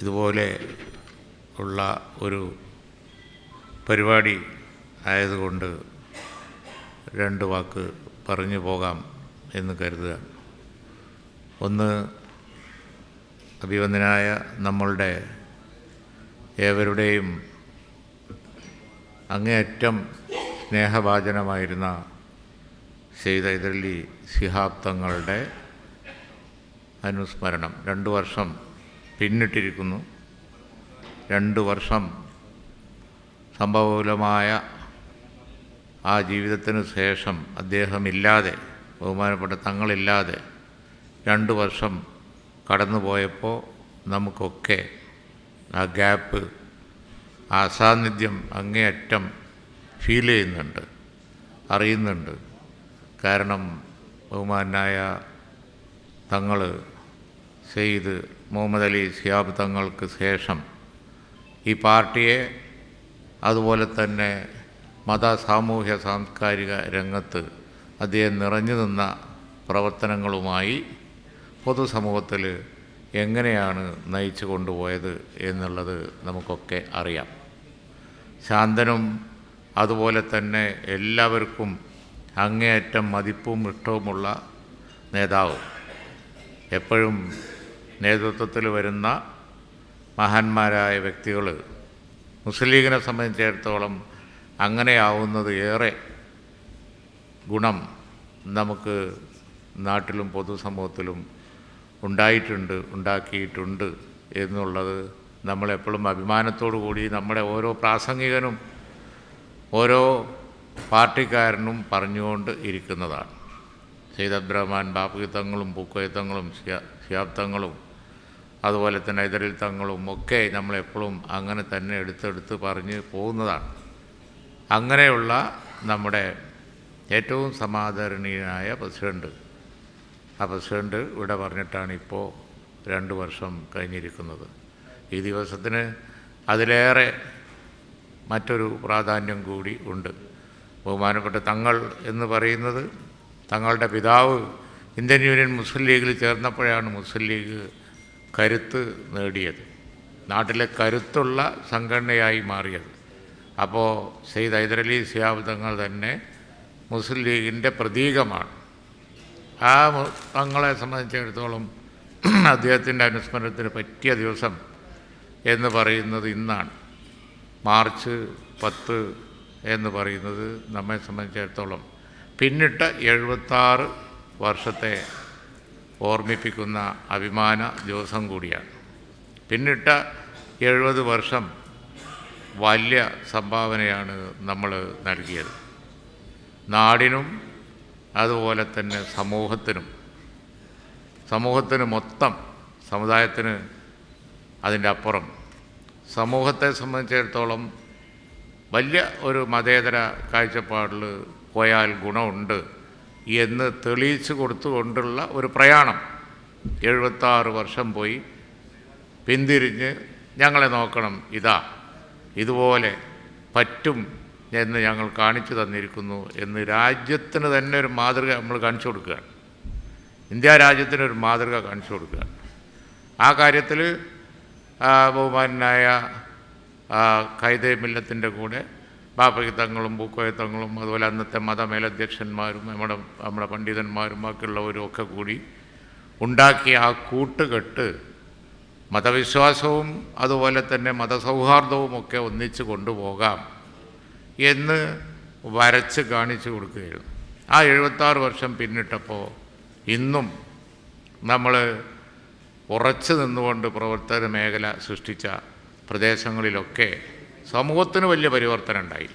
ഇതുപോലെ ഉള്ള ഒരു പരിപാടി ആയതുകൊണ്ട് രണ്ട് വാക്ക് പറഞ്ഞു പോകാം എന്ന് കരുതുക. ഒന്ന് അഭിവന്ദനായ നമ്മളുടെ ഏവരുടെയും അങ്ങേയറ്റം സ്നേഹവാചനമായിരുന്ന സെയ്ദ് ഹൈദരലി അനുസ്മരണം. രണ്ട് വർഷം പിന്നിട്ടിരിക്കുന്നു. രണ്ട് വർഷം സംഭവകുലമായ ആ ജീവിതത്തിന് ശേഷം അദ്ദേഹമില്ലാതെ ബഹുമാനപ്പെട്ട തങ്ങളില്ലാതെ രണ്ട് വർഷം കടന്നുപോയപ്പോൾ നമുക്കൊക്കെ ആ ഗ്യാപ്പ് ആ അസാന്നിധ്യം അങ്ങേയറ്റം ഫീൽ ചെയ്യുന്നുണ്ട് അറിയുന്നുണ്ട്. കാരണം ബഹുമാനായ തങ്ങൾ സെയ്ദ് മുഹമ്മദ് അലി സിയാബ് തങ്ങൾക്ക് ശേഷം ഈ പാർട്ടിയെ അതുപോലെ തന്നെ മത സാമൂഹ്യ സാംസ്കാരിക രംഗത്ത് അദ്ദേഹം നിറഞ്ഞു നിന്ന പ്രവർത്തനങ്ങളുമായി പൊതുസമൂഹത്തിൽ എങ്ങനെയാണ് നയിച്ചു കൊണ്ടുപോയത് എന്നുള്ളത് നമുക്കൊക്കെ അറിയാം. ശാന്തനും അതുപോലെ തന്നെ എല്ലാവർക്കും അങ്ങേയറ്റം മതിപ്പും ഇഷ്ടവുമുള്ള നേതാവ്. എപ്പോഴും നേതൃത്വത്തിൽ വരുന്ന മഹാന്മാരായ വ്യക്തികൾ മുസ്ലിം ലീഗിനെ സംബന്ധിച്ചിടത്തോളം അങ്ങനെയാവുന്നത് ഏറെ ഗുണം നമുക്ക് നാട്ടിലും പൊതുസമൂഹത്തിലും ഉണ്ടായിട്ടുണ്ട് ഉണ്ടാക്കിയിട്ടുണ്ട് എന്നുള്ളത് നമ്മളെപ്പോഴും അഭിമാനത്തോടു കൂടി നമ്മുടെ ഓരോ പ്രാസംഗികനും ഓരോ പാർട്ടിക്കാരനും പറഞ്ഞുകൊണ്ട് ഇരിക്കുന്നതാണ്. സെയ്ദ് അബ്ദുറഹ്മാൻ ബാപ്പുകി തങ്ങളും പൂക്കോയ തങ്ങളും ഷിയാബ് തങ്ങളും അതുപോലെ തന്നെ ഇതരിൽ തങ്ങളും ഒക്കെ നമ്മളെപ്പോഴും അങ്ങനെ തന്നെ എടുത്തെടുത്ത് പറഞ്ഞ് പോകുന്നതാണ്. അങ്ങനെയുള്ള നമ്മുടെ ഏറ്റവും സമാദരണീയനായ പ്രസിഡന്റ് ആ പ്രസിഡന്റ് ഇവിടെ പറഞ്ഞിട്ടാണ് ഇപ്പോൾ രണ്ട് വർഷം കഴിഞ്ഞിരിക്കുന്നത്. ഈ ദിവസത്തിന് അതിലേറെ മറ്റൊരു പ്രാധാന്യം കൂടി ഉണ്ട്. ബഹുമാനപ്പെട്ട തങ്ങൾ എന്ന് പറയുന്നത് തങ്ങളുടെ പിതാവ് ഇന്ത്യൻ യൂണിയൻ മുസ്ലിം ലീഗിൽ ചേർന്നപ്പോഴാണ് മുസ്ലിം ലീഗ് കരുത്ത് നേടിയത്. നാട്ടിലെ കരുത്തുള്ള സംഘടനയായി മാറിയത്. അപ്പോൾ സെയ്ദ് ഹൈദരലി സിയാബ് തങ്ങൾ തന്നെ മുസ്ലിം ലീഗിന്റെ പ്രതീകമാണ്. ആ തങ്ങളെ സംബന്ധിച്ചിടത്തോളം അദ്ദേഹത്തിന്റെ അനുസ്മരണത്തിന് പറ്റിയ ദിവസം എന്ന് പറയുന്നത് ഇന്നാണ്. മാർച്ച് പത്ത് എന്ന് പറയുന്നത് നമ്മെ സംബന്ധിച്ചിടത്തോളം. പിന്നിട്ട എഴുപത്താറ് വർഷത്തെ ഓർമ്മിപ്പിക്കുന്ന അഭിമാന ദിവസം കൂടിയാണ്. പിന്നിട്ട എഴുപത് വർഷം വലിയ സംഭാവനയാണ് നമ്മൾ നൽകിയത്. നാടിനും അതുപോലെ തന്നെ സമൂഹത്തിനും സമൂഹത്തിന് മൊത്തം സമുദായത്തിന് അതിന്റെ അപ്പുറം. സമൂഹത്തെ സംബന്ധിച്ചിടത്തോളം വലിയ ഒരു മതേതര കാഴ്ചപ്പാടിൽ പോയാൽ ഗുണമുണ്ട്. എന്ന് തെളിയിച്ചു കൊടുത്തുകൊണ്ടുള്ള ഒരു പ്രയാണം. എഴുപത്താറ് വർഷം പോയി. പിന്തിരിഞ്ഞ് ഞങ്ങളെ നോക്കണം ഇതാ ഇതുപോലെ പറ്റും എന്ന് ഞങ്ങൾ കാണിച്ചു തന്നിരിക്കുന്നു എന്ന് രാജ്യത്തിന് തന്നെ ഒരു മാതൃക നമ്മൾ കാണിച്ചു കൊടുക്കുകയാണ് ഇന്ത്യ രാജ്യത്തിന് ഒരു മാതൃക കാണിച്ചു കൊടുക്കുകയാണ് ആ കാര്യത്തിൽ ബഹുമാനായ കൈതേ മില്ലത്തിന്റെ കൂടെ ബാപ്പയ്ക്ക് തങ്ങളും അതുപോലെ അന്നത്തെ മതമേലധ്യക്ഷന്മാരും നമ്മുടെ നമ്മുടെ പണ്ഡിതന്മാരും ബാക്കിയുള്ളവരും ഒക്കെ കൂടി ഉണ്ടാക്കിയ ആ കൂട്ടുകെട്ട് മതവിശ്വാസവും അതുപോലെ തന്നെ മതസൗഹാർദ്ദവും ഒക്കെ ഒന്നിച്ച് കൊണ്ടുപോകാം എന്ന് വരച്ച് കാണിച്ചു കൊടുക്കുകയായിരുന്നു. ആ എഴുപത്താറ് വർഷം പിന്നിട്ടപ്പോൾ ഇന്നും നമ്മൾ ഉറച്ചു നിന്നുകൊണ്ട് പ്രവർത്തന മേഖല സൃഷ്ടിച്ച പ്രദേശങ്ങളിലൊക്കെ സമൂഹത്തിന് വലിയ പരിവർത്തനം ഉണ്ടായി.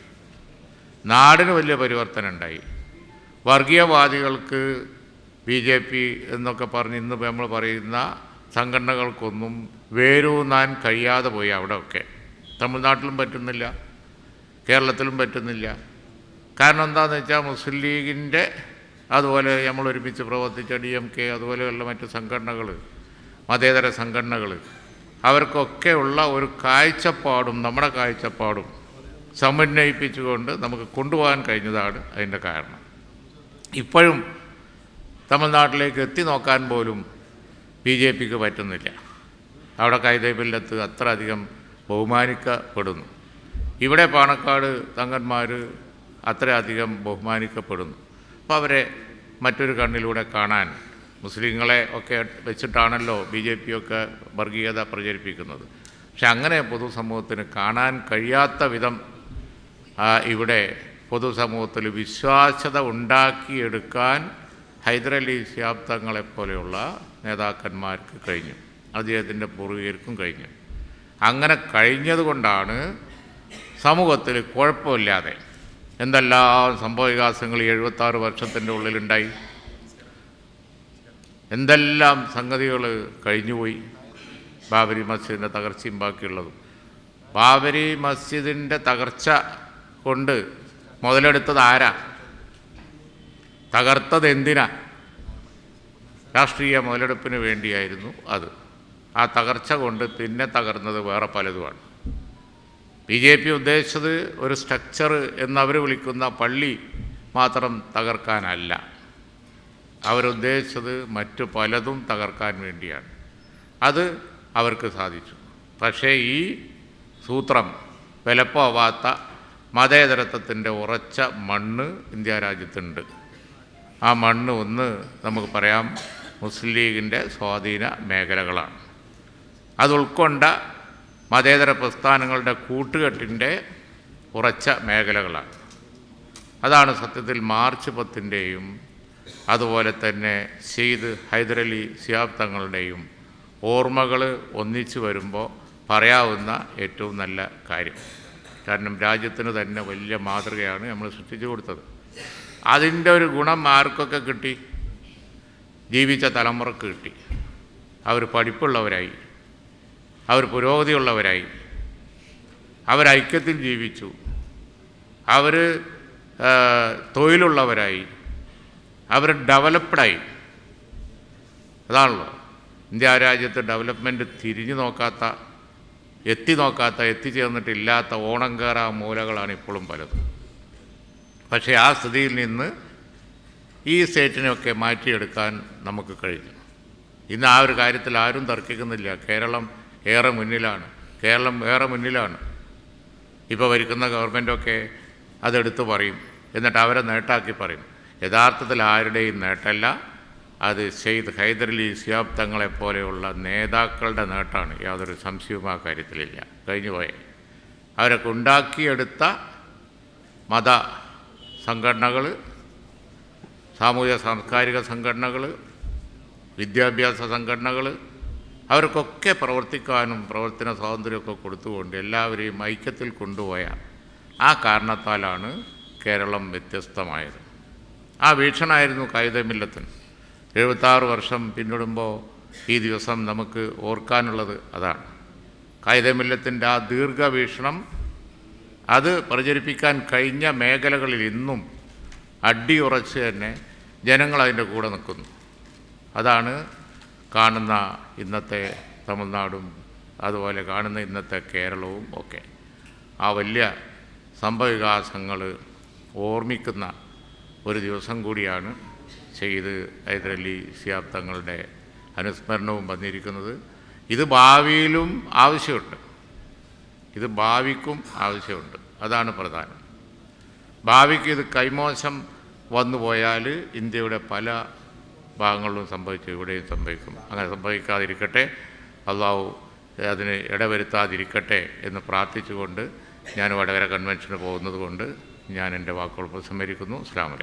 നാടിന് വലിയ പരിവർത്തനം ഉണ്ടായി. വർഗീയവാദികൾക്ക് ബി ജെ പി എന്നൊക്കെ പറഞ്ഞ് ഇന്ന് നമ്മൾ പറയുന്ന സംഘടനകൾക്കൊന്നും വേരൂന്നാൻ കഴിയാതെ പോയി അവിടെയൊക്കെ. തമിഴ്നാട്ടിലും പറ്റുന്നില്ല കേരളത്തിലും പറ്റുന്നില്ല. കാരണം എന്താണെന്ന് വെച്ചാൽ മുസ്ലിം ലീഗിന്റെ അതുപോലെ നമ്മൾ ഒരുമിച്ച് പ്രവർത്തിച്ച ഡി എം കെ അതുപോലെയുള്ള മറ്റ് സംഘടനകൾ മതേതര സംഘടനകൾ അവർക്കൊക്കെ ഉള്ള ഒരു കാഴ്ചപ്പാടും നമ്മുടെ കാഴ്ചപ്പാടും സമന്വയിപ്പിച്ചുകൊണ്ട് നമുക്ക് കൊണ്ടുപോകാൻ കഴിഞ്ഞതാണ് അതിന്റെ കാരണം. ഇപ്പോഴും തമിഴ്നാട്ടിലേക്ക് എത്തി നോക്കാൻ പോലും ബി ജെ പിക്ക് പറ്റുന്നില്ല. അവിടെ കൈതേപ്പില്ലത്ത് അത്ര അധികം ബഹുമാനിക്കപ്പെടുന്നു. ഇവിടെ പാണക്കാട് തങ്ങന്മാർ അത്രയധികം ബഹുമാനിക്കപ്പെടുന്നു. അപ്പോൾ അവരെ മറ്റൊരു കണ്ണിലൂടെ കാണാൻ മുസ്ലിങ്ങളെ ഒക്കെ വെച്ചിട്ടാണല്ലോ ബി ജെ പിയൊക്കെ വർഗീയത പ്രചരിപ്പിക്കുന്നത്. പക്ഷെ അങ്ങനെ പൊതുസമൂഹത്തിന് കാണാൻ കഴിയാത്ത വിധം ഇവിടെ പൊതുസമൂഹത്തിൽ വിശ്വാസ്യത ഉണ്ടാക്കിയെടുക്കാൻ ഹൈദരലി ശിഹാബ് തങ്ങളെപ്പോലെയുള്ള നേതാക്കന്മാർക്ക് കഴിഞ്ഞു. അദ്ദേഹത്തിന്റെ പൂർവികർക്കും കഴിഞ്ഞു. അങ്ങനെ കഴിഞ്ഞതുകൊണ്ടാണ് സമൂഹത്തിൽ കുഴപ്പമില്ലാതെ എന്തെല്ലാം സംഭവവികാസങ്ങൾ വികാസങ്ങൾ എഴുപത്താറ് വർഷത്തിന്റെ ഉള്ളിലുണ്ടായി? എന്തെല്ലാം സംഗതികൾ കഴിഞ്ഞുപോയി? ബാബരി മസ്ജിദിന്റെ തകർച്ചയും ബാക്കിയുള്ളതും. ബാബരി മസ്ജിദിന്റെ തകർച്ച കൊണ്ട് മുതലെടുത്തത് ആരാ? തകർത്തത് എന്തിനാ? രാഷ്ട്രീയ മുതലെടുപ്പിന് വേണ്ടിയായിരുന്നു അത്. ആ തകർച്ച കൊണ്ട് പിന്നെ തകർന്നത് വേറെ പലതുമാണ്. ബി ജെ പി ഉദ്ദേശിച്ചത് ഒരു സ്ട്രക്ചർ എന്നവർ വിളിക്കുന്ന പള്ളി മാത്രം തകർക്കാനല്ല. അവരുദ്ദേശിച്ചത് മറ്റു പലതും തകർക്കാൻ വേണ്ടിയാണ്. അത് അവർക്ക് സാധിച്ചു. പക്ഷേ ഈ സൂത്രം വിലപ്പോവാത്ത മതേതരത്വത്തിന്റെ ഉറച്ച മണ്ണ് ഇന്ത്യ രാജ്യത്തുണ്ട്. ആ മണ്ണ് ഒന്ന് നമുക്ക് പറയാം മുസ്ലിം ലീഗിന്റെ സ്വാധീന മേഖലകളാണ്. അത് ഉൾക്കൊണ്ട മതേതര പ്രസ്ഥാനങ്ങളുടെ കൂട്ടുകെട്ടിന്റെ ഉറച്ച മേഖലകളാണ്. അതാണ് സത്യത്തിൽ മാർച്ച് പത്തിന്റെയും അതുപോലെ തന്നെ സെയ്ദ് ഹൈദരലി സിയാബ് തങ്ങളുടെയും ഓർമ്മകൾ ഒന്നിച്ചു വരുമ്പോൾ പറയാവുന്ന ഏറ്റവും നല്ല കാര്യം. കാരണം രാജ്യത്തിന് തന്നെ വലിയ മാതൃകയാണ് നമ്മൾ സൃഷ്ടിച്ചു കൊടുത്തത്. അതിന്റെ ഒരു ഗുണം ആർക്കൊക്കെ കിട്ടി? ജീവിച്ച തലമുറയ്ക്ക് കിട്ടി. അവർ പഠിപ്പുള്ളവരായി. അവർ പുരോഗതിയുള്ളവരായി. അവർ ഐക്യത്തിൽ ജീവിച്ചു. അവർ തൊഴിലുള്ളവരായി. അവർ ഡെവലപ്ഡായി. അതാണല്ലോ. ഇന്ത്യ രാജ്യത്ത് ഡെവലപ്മെന്റ് തിരിഞ്ഞു നോക്കാത്ത എത്തി നോക്കാത്ത എത്തിച്ചേർന്നിട്ടില്ലാത്ത ഓണങ്കേറ മൂലകളാണ് ഇപ്പോഴും പലതും. പക്ഷേ ആ സ്ഥിതിയിൽ നിന്ന് ഈ സ്റ്റേറ്റിനെയൊക്കെ മാറ്റിയെടുക്കാൻ നമുക്ക് കഴിഞ്ഞു. ഇന്ന് ആ ഒരു കാര്യത്തിൽ ആരും തർക്കിക്കുന്നില്ല. കേരളം ഏറെ മുന്നിലാണ്. കേരളം ഏറെ മുന്നിലാണ്. ഇപ്പോൾ ഭരിക്കുന്ന ഗവൺമെന്റൊക്കെ അതെടുത്ത് പറയും. എന്നിട്ട് അവരെ നേട്ടാക്കി പറയും. യഥാർത്ഥത്തിൽ ആരുടെയും നേട്ടമല്ല. അത് സെയ്ദ് ഹൈദരലി സിയാബ് തങ്ങളെപ്പോലെയുള്ള നേതാക്കളുടെ നേട്ടമാണ്. യാതൊരു സംശയവും ആ കാര്യത്തിലില്ല. കഴിഞ്ഞു പോയെ. അവരൊക്കെ ഉണ്ടാക്കിയെടുത്ത മത സംഘടനകൾ സാമൂഹ്യ സാംസ്കാരിക സംഘടനകൾ വിദ്യാഭ്യാസ സംഘടനകൾ അവർക്കൊക്കെ പ്രവർത്തിക്കാനും പ്രവർത്തന സ്വാതന്ത്ര്യമൊക്കെ കൊടുത്തുകൊണ്ട് എല്ലാവരെയും ഐക്യത്തിൽ കൊണ്ടുപോയ ആ കാരണത്താലാണ് കേരളം വ്യത്യസ്തമായത്. ആ വീക്ഷണമായിരുന്നു കായുധമില്ലത്തൻ എഴുപത്താറ് വർഷം പിന്നിടുമ്പോൾ ഈ ദിവസം നമുക്ക് ഓർക്കാനുള്ളത് അതാണ്. കായുധമില്ലത്തിന്റെ ആ ദീർഘവീക്ഷണം അത് പ്രചരിപ്പിക്കാൻ കഴിഞ്ഞ മേഖലകളിൽ ഇന്നും അടിയുറച്ച് തന്നെ ജനങ്ങൾ അതിന്റെ കൂടെ നിൽക്കുന്നു. അതാണ് കാണുന്ന ഇന്നത്തെ തമിഴ്നാടും അതുപോലെ കാണുന്ന ഇന്നത്തെ കേരളവും ഒക്കെ. ആ വലിയ സംഭവവികാസങ്ങൾ ഓർമ്മിക്കുന്ന ഒരു ദിവസം കൂടിയാണ് ചെയ്ത് ഹൈദരലി സിയാബ് തങ്ങളുടെ അനുസ്മരണവും വന്നിരിക്കുന്നത്. ഇത് ഭാവിയിലും ആവശ്യമുണ്ട്. ഇത് ഭാവിക്കും ആവശ്യമുണ്ട്. അതാണ് പ്രധാനം. ഭാവിക്ക് ഇത് കൈമോശം വന്നു പോയാൽ ഇന്ത്യയുടെ പല ഭാഗങ്ങളിലും സംഭവിച്ചു ഇവിടെയും സംഭവിക്കും. അങ്ങനെ സംഭവിക്കാതിരിക്കട്ടെ അള്ളാഹു അതിന് ഇടവരുത്താതിരിക്കട്ടെ എന്ന് പ്രാർത്ഥിച്ചുകൊണ്ട് ഞാൻ വടകര കൺവെൻഷന് പോകുന്നത് കൊണ്ട് ഞാൻ എന്റെ വാക്കുകൾ ഉപസംഹരിക്കുന്നു അസ്സാം